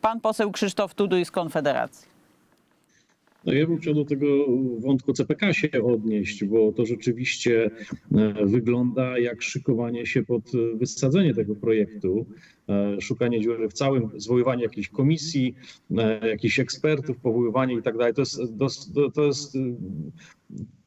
Pan poseł Krzysztof Tuduj z Konfederacji. No ja bym chciał do tego wątku CPK się odnieść, bo to rzeczywiście e, wygląda jak szykowanie się pod e, wysadzenie tego projektu, szukanie dziury w całym, zwoływanie jakiejś komisji, e, jakichś ekspertów, powoływanie i tak dalej. To jest, to- jest e,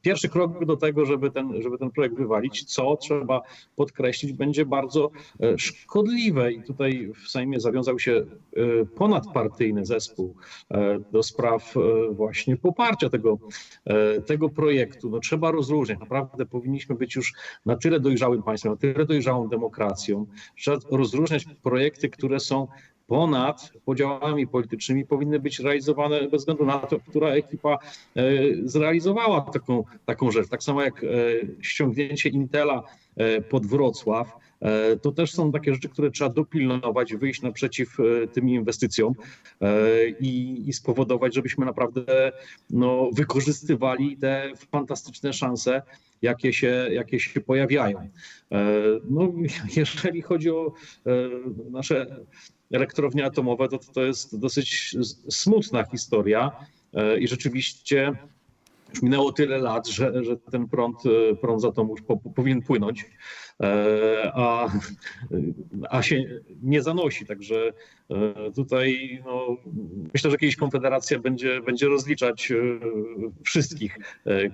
pierwszy krok do tego, żeby ten, żeby ten projekt wywalić, co trzeba podkreślić, będzie bardzo e, szkodliwe. I tutaj w Sejmie zawiązał się e, ponadpartyjny zespół e, do spraw e, właśnie poparcia tego, e, tego projektu. No, trzeba rozróżniać. Naprawdę powinniśmy być już na tyle dojrzałym państwem, na tyle dojrzałą demokracją. Trzeba rozróżniać projekty, które są ponad podziałami politycznymi powinny być realizowane bez względu na to, która ekipa e, zrealizowała taką, taką rzecz. Tak samo jak e, ściągnięcie Intela e, pod Wrocław. To też są takie rzeczy, które trzeba dopilnować, wyjść naprzeciw tym inwestycjom i, i spowodować, żebyśmy naprawdę no, wykorzystywali te fantastyczne szanse, jakie się, jakie się pojawiają. No, jeżeli chodzi o nasze elektrownie atomowe, to to jest dosyć smutna historia e, i rzeczywiście już minęło tyle lat, że, że ten prąd, e, prąd z atomu już po, po, powinien płynąć, e, a, a się nie zanosi. Także tutaj no, myślę, że kiedyś Konfederacja będzie, będzie rozliczać wszystkich,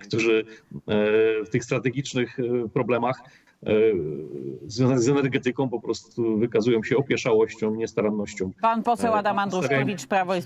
którzy w tych strategicznych problemach związanych z energetyką po prostu wykazują się opieszałością, niestarannością. Pan poseł E, Adam Andruszkiewicz, Prawo i